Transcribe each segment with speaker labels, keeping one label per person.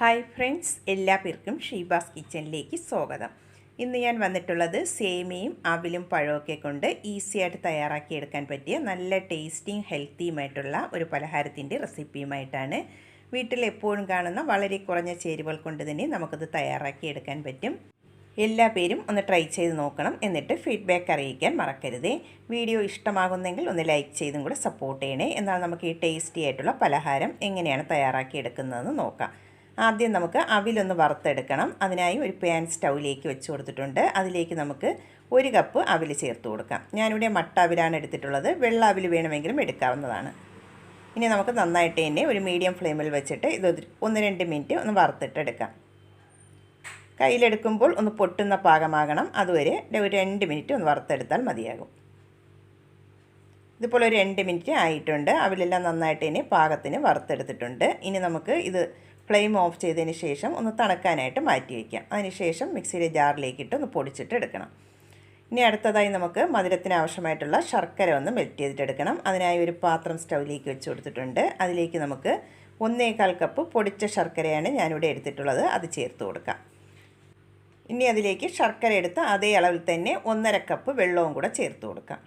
Speaker 1: Hi friends എല്ലാ പേർക്കും ഷീബാസ് കിച്ചണിലേക്ക് സ്വാഗതം. ഇന്ന് ഞാൻ വന്നിട്ടുള്ളത് സേമിയും അവിലും പഴമൊക്കെ കൊണ്ട് ഈസിയായിട്ട് തയ്യാറാക്കിയെടുക്കാൻ പറ്റിയ നല്ല ടേസ്റ്റിയും ഹെൽത്തിയുമായിട്ടുള്ള ഒരു പലഹാരത്തിന്റെ റെസിപ്പിയുമായിട്ടാണ് വീട്ടിൽ എപ്പോഴും കാണുന്ന വളരെ കുറഞ്ഞ ചേരുവകൾ കൊണ്ട് തന്നെ നമുക്കത് തയ്യാറാക്കിയെടുക്കാൻ പറ്റും. എല്ലാ പേരും ഒന്ന് ട്രൈ ചെയ്ത് നോക്കണം എന്നിട്ട് ഫീഡ്ബാക്ക് അറിയിക്കാൻ മറക്കരുതേ. വീഡിയോ ഇഷ്ടമാകുന്നെങ്കിൽ ഒന്ന് ലൈക്ക് ചെയ്തും കൂടെ സപ്പോർട്ട് ചെയ്യണേ. എന്നാൽ നമുക്ക് ഈ ടേസ്റ്റി ആയിട്ടുള്ള പലഹാരം എങ്ങനെയാണ് തയ്യാറാക്കിയെടുക്കുന്നതെന്ന് നോക്കാം. ആദ്യം നമുക്ക് അവിലൊന്ന് വറുത്തെടുക്കണം. അതിനായി ഒരു പാൻ സ്റ്റൗവിലേക്ക് വെച്ച് കൊടുത്തിട്ടുണ്ട്. അതിലേക്ക് നമുക്ക് ഒരു കപ്പ് അവിൽ ചേർത്ത് കൊടുക്കാം. ഞാനിവിടെ മട്ട അവിലാണ് എടുത്തിട്ടുള്ളത്. വെള്ള അവിൽ വേണമെങ്കിലും എടുക്കാവുന്നതാണ്. ഇനി നമുക്ക് നന്നായിട്ട് തന്നെ ഒരു മീഡിയം ഫ്ലെയിമിൽ വെച്ചിട്ട് ഇത് ഒന്ന് രണ്ട് മിനിറ്റ് ഒന്ന് വറുത്തിട്ടെടുക്കാം. കയ്യിലെടുക്കുമ്പോൾ ഒന്ന് പൊട്ടുന്ന പാകമാകണം. അതുവരെ ഒരു രണ്ട് മിനിറ്റ് ഒന്ന് വറുത്തെടുത്താൽ മതിയാകും. ഇതുപോലെ ഒരു രണ്ട് മിനിറ്റ് ആയിട്ടുണ്ട്. അവിലെല്ലാം നന്നായിട്ട് തന്നെ പാകത്തിന് വറുത്തെടുത്തിട്ടുണ്ട്. ഇനി നമുക്ക് ഇത് ഫ്ലെയിം ഓഫ് ചെയ്തതിന് ശേഷം ഒന്ന് തണുക്കാനായിട്ട് മാറ്റി വയ്ക്കാം. അതിനുശേഷം മിക്സിയിലെ ജാറിലേക്കിട്ട് ഒന്ന് പൊടിച്ചിട്ട് എടുക്കണം. ഇനി അടുത്തതായി നമുക്ക് മധുരത്തിന് ആവശ്യമായിട്ടുള്ള ശർക്കര ഒന്ന് മെൽറ്റ് ചെയ്തിട്ടെടുക്കണം അതിനായി ഒരു പാത്രം സ്റ്റൗവിലേക്ക് വെച്ച് കൊടുത്തിട്ടുണ്ട്. അതിലേക്ക് നമുക്ക് ഒന്നേകാൽ കപ്പ് പൊടിച്ച ശർക്കരയാണ് ഞാനിവിടെ എടുത്തിട്ടുള്ളത്. അത് ചേർത്ത് കൊടുക്കാം. ഇനി അതിലേക്ക് ശർക്കര എടുത്ത് അതേ അളവിൽ തന്നെ ഒന്നര കപ്പ് വെള്ളവും കൂടെ ചേർത്ത് കൊടുക്കാം.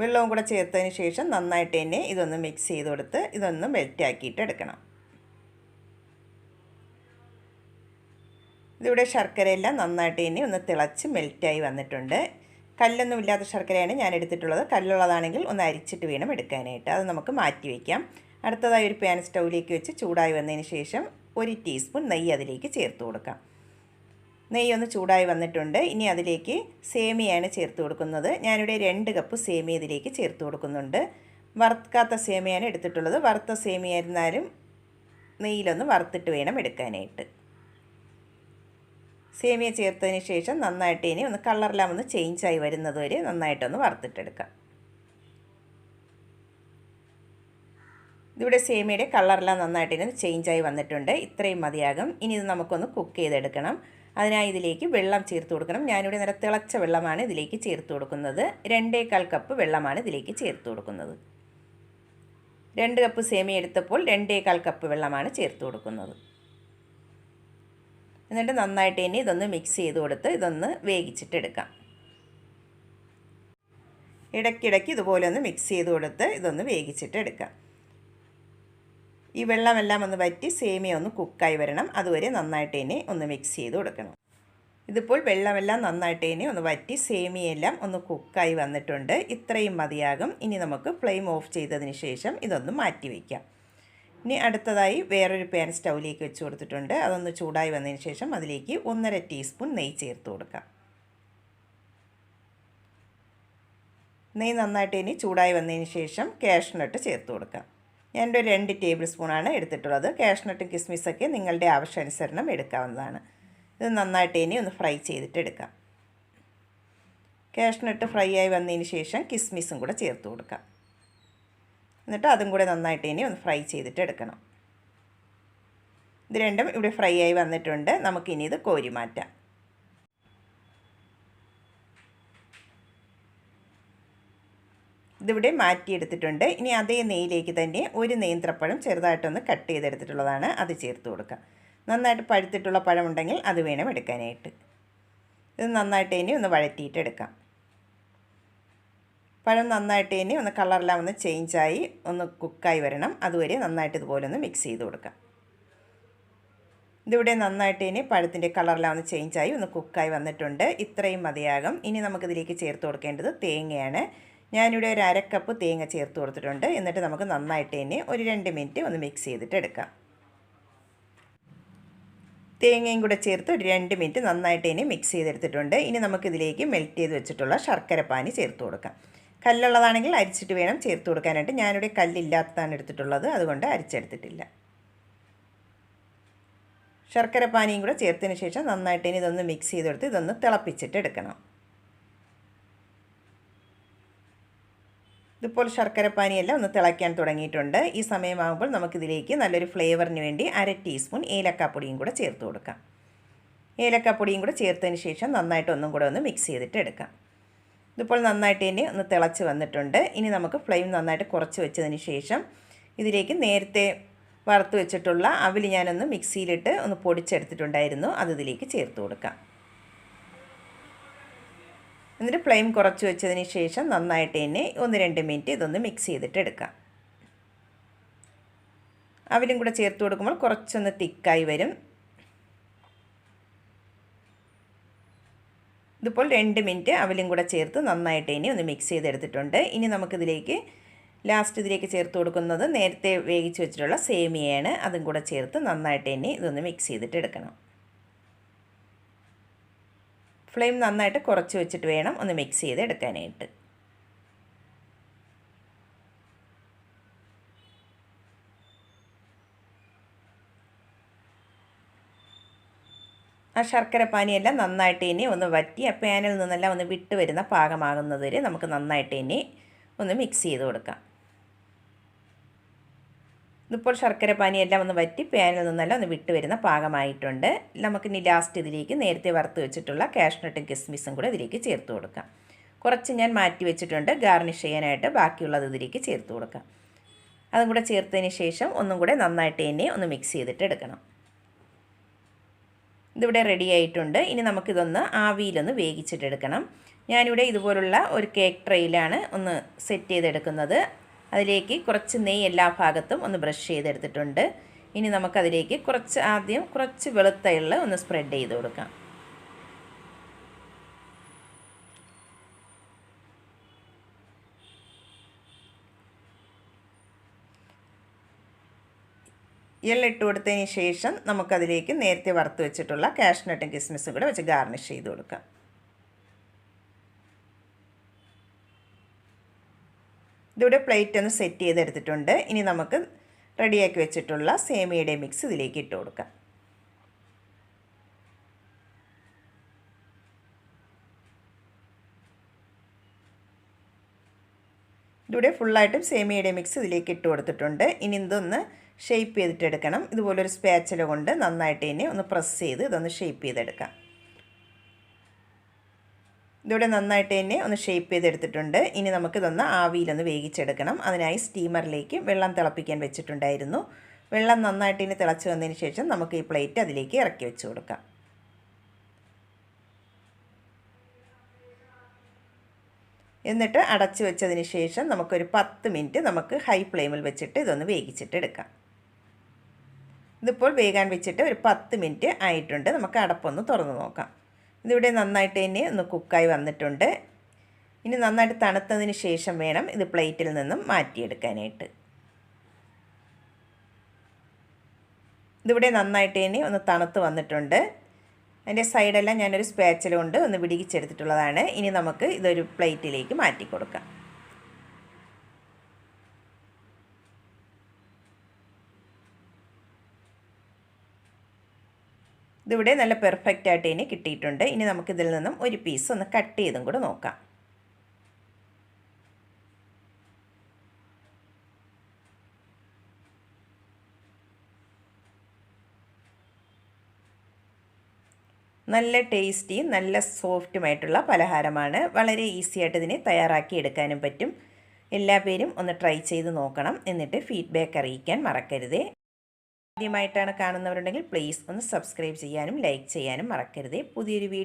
Speaker 1: വെള്ളവും കൂടെ ചേർത്തതിന് ശേഷം നന്നായിട്ട് തന്നെ ഇതൊന്ന് മിക്സ് ചെയ്ത് കൊടുത്ത് ഇതൊന്ന് മെൽറ്റാക്കിയിട്ട് എടുക്കണം. ഇതിവിടെ ശർക്കരയെല്ലാം നന്നായിട്ട് തന്നെ ഒന്ന് തിളച്ച് മെൽറ്റായി വന്നിട്ടുണ്ട്. കല്ലൊന്നും ഇല്ലാത്ത ശർക്കരയാണ് ഞാൻ എടുത്തിട്ടുള്ളത്. കല്ലുള്ളതാണെങ്കിൽ ഒന്ന് അരിച്ചിട്ട് വേണം എടുക്കാനായിട്ട്. അത് നമുക്ക് മാറ്റി വയ്ക്കാം അടുത്തതായി ഒരു പാൻ സ്റ്റൗവിലേക്ക് വെച്ച് ചൂടായി വന്നതിന് ശേഷം ഒരു ടീസ്പൂൺ നെയ്യ് അതിലേക്ക് ചേർത്ത് കൊടുക്കാം. നെയ്യ് ഒന്ന് ചൂടായി വന്നിട്ടുണ്ട്. ഇനി അതിലേക്ക് സേമിയാണ് ചേർത്ത് കൊടുക്കുന്നത്. ഞാനിവിടെ രണ്ട് കപ്പ് സേമിയ ഇതിലേക്ക് ചേർത്ത് കൊടുക്കുന്നുണ്ട്. വറുക്കാത്ത സേമിയാണ് എടുത്തിട്ടുള്ളത്. വറുത്ത സേമിയായിരുന്നാലും നെയ്യിലൊന്ന് വറുത്തിട്ട് വേണം എടുക്കാനായിട്ട്. സേമിയ ചേർത്തതിന് ശേഷം നന്നായിട്ട് ഇനി ഒന്ന് കളറെല്ലാം ഒന്ന് ചേഞ്ചായി വരുന്നത് വരെ നന്നായിട്ടൊന്ന് വറുത്തിട്ടെടുക്കാം. ഇതിവിടെ സേമിയയുടെ കളറെല്ലാം നന്നായിട്ട് ഇതിന് ചേഞ്ചായി വന്നിട്ടുണ്ട്. ഇത്രയും മതിയാകും. ഇനി ഇത് നമുക്കൊന്ന് കുക്ക് ചെയ്തെടുക്കണം. അതിനായി ഇതിലേക്ക് വെള്ളം ചേർത്ത് കൊടുക്കണം. ഞാനിവിടെ നല്ല തിളച്ച വെള്ളമാണ് ഇതിലേക്ക് ചേർത്ത് കൊടുക്കുന്നത്. രണ്ടേകാൽ കപ്പ് വെള്ളമാണ് ഇതിലേക്ക് ചേർത്ത് കൊടുക്കുന്നത്. രണ്ട് കപ്പ് സേമിയ എടുത്തപ്പോൾ രണ്ടേകാൽ കപ്പ് വെള്ളമാണ് ചേർത്ത് കൊടുക്കുന്നത്. എന്നിട്ട് നന്നായിട്ട് ഇനി ഇതൊന്ന് മിക്സ് ചെയ്ത് കൊടുത്ത് ഇതൊന്ന് വേവിച്ചിട്ടെടുക്കാം ഇടയ്ക്കിടയ്ക്ക് ഇതുപോലെ ഒന്ന് മിക്സ് ചെയ്ത് കൊടുത്ത് ഇതൊന്ന് വേവിച്ചിട്ടെടുക്കാം ഈ വെള്ളമെല്ലാം ഒന്ന് വറ്റി സേമിയ ഒന്ന് കുക്കായി വരണം. അതുവരെ നന്നായിട്ട് ഇനി ഒന്ന് മിക്സ് ചെയ്ത് കൊടുക്കണം. ഇതിപ്പോൾ വെള്ളമെല്ലാം നന്നായിട്ട് ഇനി ഒന്ന് വറ്റി സേമിയെല്ലാം ഒന്ന് കുക്കായി വന്നിട്ടുണ്ട്. ഇത്രയും മതിയാകും. ഇനി നമുക്ക് ഫ്ലെയിം ഓഫ് ചെയ്തതിന് ശേഷം ഇതൊന്ന് മാറ്റി വയ്ക്കാം ഇനി അടുത്തതായി വേറൊരു പാൻ സ്റ്റൗവിലേക്ക് വെച്ച് കൊടുത്തിട്ടുണ്ട്. അതൊന്ന് ചൂടായി വന്നതിന് ശേഷം അതിലേക്ക് ഒന്നര ടീസ്പൂൺ നെയ്യ് ചേർത്ത് കൊടുക്കാം. നെയ്യ് നന്നായിട്ട് ഇനി ചൂടായി വന്നതിന് ശേഷം കാഷ്നട്ട് ചേർത്ത് കൊടുക്കാം. ഞാനൊരു രണ്ട് ടേബിൾ സ്പൂണാണ് എടുത്തിട്ടുള്ളത്. കാഷ്നട്ടും കിസ്മിസൊക്കെ നിങ്ങളുടെ ആവശ്യാനുസരണം എടുക്കാവുന്നതാണ്. ഇത് നന്നായിട്ട് ഇനി ഒന്ന് ഫ്രൈ ചെയ്തിട്ട് എടുക്കാം. കാഷ്നട്ട് ഫ്രൈ ആയി വന്നതിന് ശേഷം കിസ്മിസും കൂടെ ചേർത്ത് കൊടുക്കാം. എന്നിട്ട് അതും കൂടെ നന്നായിട്ട് ഇനി ഒന്ന് ഫ്രൈ ചെയ്തിട്ട് എടുക്കണം. ഇത് രണ്ടും ഇവിടെ ഫ്രൈ ആയി വന്നിട്ടുണ്ട്. നമുക്കിനി ഇത് കോരി മാറ്റാം. ഇതിവിടെ മാറ്റിയെടുത്തിട്ടുണ്ട്. ഇനി അതേ നെയ്യിലേക്ക് തന്നെ ഒരു നേന്ത്രപ്പഴം ചെറുതായിട്ടൊന്ന് കട്ട് ചെയ്തെടുത്തിട്ടുള്ളതാണ് അത് ചേർത്ത് കൊടുക്കുക. നന്നായിട്ട് പഴുത്തിട്ടുള്ള പഴമുണ്ടെങ്കിൽ അത് വേണം എടുക്കാനായിട്ട്. ഇത് നന്നായിട്ട് ഇനി ഒന്ന് വഴറ്റിയിട്ട് എടുക്കാം. പഴം നന്നായിട്ട് ഇനി ഒന്ന് കളറെല്ലാം ഒന്ന് ചേഞ്ചായി ഒന്ന് കുക്കായി വരണം. അതുവരെ നന്നായിട്ട് ഇതുപോലെ ഒന്ന് മിക്സ് ചെയ്ത് കൊടുക്കാം. ഇതിവിടെ നന്നായിട്ട് ഇനി പഴത്തിന്റെ കളറെല്ലാം ഒന്ന് ചേഞ്ചായി ഒന്ന് കുക്കായി വന്നിട്ടുണ്ട്. ഇത്രയും മതിയാകും. ഇനി നമുക്കിതിലേക്ക് ചേർത്ത് കൊടുക്കേണ്ടത് തേങ്ങയാണ്. ഞാനിവിടെ ഒരു അരക്കപ്പ് തേങ്ങ ചേർത്ത് കൊടുത്തിട്ടുണ്ട്. എന്നിട്ട് നമുക്ക് നന്നായിട്ട് തന്നെ ഒരു രണ്ട് മിനിറ്റ് ഒന്ന് മിക്സ് ചെയ്തിട്ട് എടുക്കാം. തേങ്ങയും കൂടെ ചേർത്ത് ഒരു രണ്ട് മിനിറ്റ് നന്നായിട്ട് തന്നെ മിക്സ് ചെയ്തെടുത്തിട്ടുണ്ട്. ഇനി നമുക്കിതിലേക്ക് മെൽറ്റ് ചെയ്ത് വെച്ചിട്ടുള്ള ശർക്കര പാനി ചേർത്ത് കൊടുക്കാം. കല്ലുള്ളതാണെങ്കിൽ അരിച്ചിട്ട് വേണം ചേർത്ത് കൊടുക്കാനായിട്ട്. ഞാനിവിടെ കല്ലില്ലാത്തതാണ് എടുത്തിട്ടുള്ളത്. അതുകൊണ്ട് അരിച്ചെടുത്തിട്ടില്ല. ശർക്കര പാനിയും കൂടെ ചേർത്തതിന് ശേഷം നന്നായിട്ട് ഇനി ഇതൊന്ന് മിക്സ് ചെയ്തെടുത്ത് ഇതൊന്ന് തിളപ്പിച്ചിട്ട് എടുക്കണം. ഇതിപ്പോൾ ശർക്കരപ്പാനിയെല്ലാം ഒന്ന് തിളയ്ക്കാൻ തുടങ്ങിയിട്ടുണ്ട്. ഈ സമയമാകുമ്പോൾ നമുക്കിതിലേക്ക് നല്ലൊരു ഫ്ലേവറിന് വേണ്ടി അര ടീസ്പൂൺ ഏലക്കാപ്പൊടിയും കൂടെ ചേർത്ത് കൊടുക്കാം. ഏലക്കാപ്പൊടിയും കൂടെ ചേർത്തതിന് ശേഷം നന്നായിട്ട് ഒന്നും കൂടെ ഒന്ന് മിക്സ് ചെയ്തിട്ട് എടുക്കാം. ഇതിപ്പോൾ നന്നായിട്ട് തന്നെ ഒന്ന് തിളച്ച് വന്നിട്ടുണ്ട്. ഇനി നമുക്ക് ഫ്ലെയിം നന്നായിട്ട് കുറച്ച് വെച്ചതിന് ശേഷം ഇതിലേക്ക് നേരത്തെ വറുത്ത് വെച്ചിട്ടുള്ള അവിൽ ഞാനൊന്ന് മിക്സിയിലിട്ട് ഒന്ന് പൊടിച്ചെടുത്തിട്ടുണ്ടായിരുന്നു. അത് ഇതിലേക്ക് ചേർത്ത് കൊടുക്കാം. എന്നിട്ട് ഫ്ലെയിം കുറച്ച് വെച്ചതിന് ശേഷം നന്നായിട്ട് തന്നെ ഒന്ന് രണ്ട് മിനിറ്റ് ഇതൊന്ന് മിക്സ് ചെയ്തിട്ട് എടുക്കാം. അവിലും കൂടെ ചേർത്ത് കൊടുക്കുമ്പോൾ കുറച്ചൊന്ന് തിക്കായി വരും. ഇതിപ്പോൾ രണ്ട് മിനിറ്റ് അവലും കൂടെ ചേർത്ത് നന്നായിട്ട് ഇനി ഒന്ന് മിക്സ് ചെയ്തെടുത്തിട്ടുണ്ട്. ഇനി നമുക്കിതിലേക്ക് ലാസ്റ്റ് ഇതിലേക്ക് ചേർത്ത് കൊടുക്കുന്നത് നേരത്തെ വേവിച്ച് വെച്ചിട്ടുള്ള സേമിയയാണ്. അതും കൂടെ ചേർത്ത് നന്നായിട്ട് ഇനി ഇതൊന്ന് മിക്സ് ചെയ്തിട്ട് എടുക്കണം. ഫ്ലെയിം നന്നായിട്ട് കുറച്ച് വെച്ചിട്ട് വേണം ഒന്ന് മിക്സ് ചെയ്ത് എടുക്കാനായിട്ട്. ആ ശർക്കര പാനിയെല്ലാം നന്നായിട്ട് ഇനി ഒന്ന് വറ്റി ആ പാനിൽ നിന്നെല്ലാം ഒന്ന് വിട്ട് വരുന്ന പാകമാകുന്നത് നമുക്ക് നന്നായിട്ട് ഇനി ഒന്ന് മിക്സ് ചെയ്ത് കൊടുക്കാം. ഇതിപ്പോൾ ശർക്കര പാനിയെല്ലാം ഒന്ന് വറ്റി പാനിൽ നിന്നെല്ലാം ഒന്ന് വിട്ട് വരുന്ന പാകമായിട്ടുണ്ട്. നമുക്കിനി ലാസ്റ്റ് ഇതിലേക്ക് നേരത്തെ വറുത്ത് വെച്ചിട്ടുള്ള കാഷ്നട്ടും കിസ്മിസും കൂടെ ഇതിലേക്ക് ചേർത്ത് കൊടുക്കാം. കുറച്ച് ഞാൻ മാറ്റി വെച്ചിട്ടുണ്ട്. ഗാർണിഷ് ചെയ്യാനായിട്ട് ബാക്കിയുള്ളത് ഇതിലേക്ക് ചേർത്ത് കൊടുക്കാം. അതും കൂടെ ചേർത്തതിന് ശേഷം ഒന്നും കൂടെ നന്നായിട്ട് തന്നെ ഒന്ന് മിക്സ് ചെയ്തിട്ട് എടുക്കണം. ഇതിവിടെ റെഡി ആയിട്ടുണ്ട്. ഇനി നമുക്കിതൊന്ന് ആവിയിലൊന്ന് വേവിച്ചിട്ടെടുക്കണം ഞാനിവിടെ ഇതുപോലുള്ള ഒരു കേക്ക് ട്രെയിലാണ് ഒന്ന് സെറ്റ് ചെയ്തെടുക്കുന്നത്. അതിലേക്ക് കുറച്ച് നെയ്യ് എല്ലാ ഭാഗത്തും ഒന്ന് ബ്രഷ് ചെയ്തെടുത്തിട്ടുണ്ട്. ഇനി നമുക്കതിലേക്ക് കുറച്ച് ആദ്യം കുറച്ച് വെളുത്ത എള്ള് ഒന്ന് സ്പ്രെഡ് ചെയ്ത് കൊടുക്കാം. എള്ളിട്ട് കൊടുത്തതിന് ശേഷം നമുക്കതിലേക്ക് നേരത്തെ വറുത്ത് വെച്ചിട്ടുള്ള കാഷ്നട്ടും കിസ്മിസും കൂടെ വെച്ച് ഗാർണിഷ് ചെയ്ത് കൊടുക്കാം. ഇതിവിടെ പ്ലേറ്റ് ഒന്ന് സെറ്റ് ചെയ്തെടുത്തിട്ടുണ്ട്. ഇനി നമുക്ക് റെഡിയാക്കി വെച്ചിട്ടുള്ള സേമിയയുടെ മിക്സ് ഇതിലേക്ക് ഇട്ട് കൊടുക്കാം. ഇതിവിടെ ഫുള്ളായിട്ടും സേമിയയുടെ മിക്സ് ഇതിലേക്ക് ഇട്ട് കൊടുത്തിട്ടുണ്ട്. ഇനി ഇതൊന്ന് ഷേപ്പ് ചെയ്തിട്ടെടുക്കണം. ഇതുപോലൊരു സ്പാച്ചല കൊണ്ട് നന്നായിട്ട് ഇനി ഒന്ന് പ്രസ് ചെയ്ത് ഇതൊന്ന് ഷേപ്പ് ചെയ്തെടുക്കാം. ഇതിവിടെ നന്നായിട്ട് തന്നെ ഒന്ന് ഷേപ്പ് ചെയ്തെടുത്തിട്ടുണ്ട്. ഇനി നമുക്കിതൊന്ന് ആവിയിലൊന്ന് വേവിച്ചെടുക്കണം. അതിനായി സ്റ്റീമറിലേക്ക് വെള്ളം തിളപ്പിക്കാൻ വെച്ചിട്ടുണ്ടായിരുന്നു. വെള്ളം നന്നായിട്ട് ഇനി തിളച്ച് വന്നതിന് ശേഷം നമുക്ക് ഈ പ്ലേറ്റ് അതിലേക്ക് ഇറക്കി വെച്ച് കൊടുക്കാം. എന്നിട്ട് അടച്ചു വെച്ചതിന് ശേഷം നമുക്കൊരു പത്ത് മിനിറ്റ് നമുക്ക് ഹൈ ഫ്ലെയിമിൽ വെച്ചിട്ട് ഇതൊന്ന് വേവിച്ചിട്ട് എടുക്കാം. ഇതിപ്പോൾ വേഗാൻ വെച്ചിട്ട് ഒരു പത്ത് മിനിറ്റ് ആയിട്ടുണ്ട്. നമുക്ക് അടപ്പൊന്ന് തുറന്ന് നോക്കാം. ഇതിവിടെ നന്നായിട്ട് തന്നെ ഒന്ന് കുക്കായി വന്നിട്ടുണ്ട്. ഇനി നന്നായിട്ട് തണുത്തതിന് ശേഷം വേണം ഇത് പ്ലേറ്റിൽ നിന്നും മാറ്റിയെടുക്കാനായിട്ട്. ഇതിവിടെ നന്നായിട്ട് തന്നെ ഒന്ന് തണുത്ത് വന്നിട്ടുണ്ട്. അതിന്റെ സൈഡെല്ലാം ഞാനൊരു സ്പാച്ചിൽ കൊണ്ട് ഒന്ന് വിടിയിച്ചെടുത്തിട്ടുള്ളതാണ്. ഇനി നമുക്ക് ഇതൊരു പ്ലേറ്റിലേക്ക് മാറ്റി കൊടുക്കാം ഇതിവിടെ നല്ല പെർഫെക്റ്റ് ആയിട്ട് ഇനി കിട്ടിയിട്ടുണ്ട്. ഇനി നമുക്കിതിൽ നിന്നും ഒരു പീസ് ഒന്ന് കട്ട് ചെയ്തും കൂടെ നോക്കാം. നല്ല ടേസ്റ്റിയും നല്ല സോഫ്റ്റുമായിട്ടുള്ള പലഹാരമാണ്. വളരെ ഈസി ആയിട്ട് ഇതിനെ തയ്യാറാക്കി എടുക്കാനും പറ്റും. എല്ലാ പേരും ഒന്ന് ട്രൈ ചെയ്ത് നോക്കണം. എന്നിട്ട് ഫീഡ്ബാക്ക് അറിയിക്കാൻ മറക്കരുതേ. ആദ്യമായിട്ടാണ് കാണുന്നവരുണ്ടെങ്കിൽ പ്ലീസ് ഒന്ന് സബ്സ്ക്രൈബ് ചെയ്യാനും ലൈക്ക് ചെയ്യാനും മറക്കരുത്. പുതിയൊരു വീഡിയോ